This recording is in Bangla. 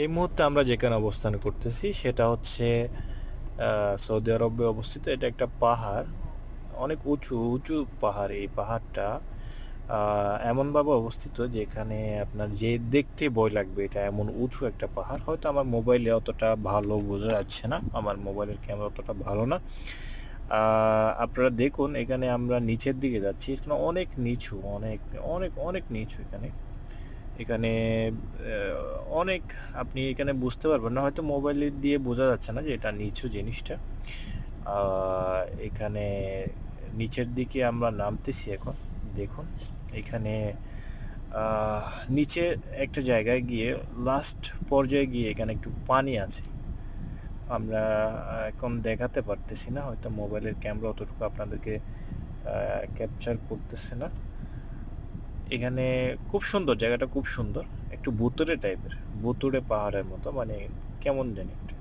এই মুহূর্তে আমরা যেখানে অবস্থান করতেছি, সেটা হচ্ছে সৌদি আরবে অবস্থিত। এটা একটা পাহাড়, অনেক উঁচু উঁচু পাহাড় এই পাহাড়টা। এমনভাবে অবস্থিত যেখানে আপনার যে দেখতে ভয় লাগবে, এটা এমন উঁচু একটা পাহাড়। হয়তো আমার মোবাইলে অতটা ভালো বোঝা যাচ্ছে না, আমার মোবাইলের ক্যামেরা অতটা ভালো না। আপনারা দেখুন, এখানে আমরা নিচের দিকে যাচ্ছি, এখানে অনেক নিচু, অনেক অনেক অনেক নিচু এখানে। এখানে অনেক আপনি এখানে বুঝতে পারবেন না, হয়তো মোবাইলে দিয়ে বোঝা যাচ্ছে না যে এটা নিচু জিনিসটা। এখানে নিচের দিকে আমরা নামতেছি এখন, দেখুন, এখানে নিচে একটা জায়গায় গিয়ে লাস্ট পর্যায়ে গিয়ে এখানে একটু পানি আছে। আমরা এখন দেখাতে পারতেছি না, হয়তো মোবাইলের ক্যামেরা অতটুকু আপনাদেরকে ক্যাপচার করতেছে না। এখানে খুব সুন্দর, জায়গাটা খুব সুন্দর। একটু বুতুরে টাইপের বোতরে পাহাড়ের মতো মানে কেমন জানি একটা।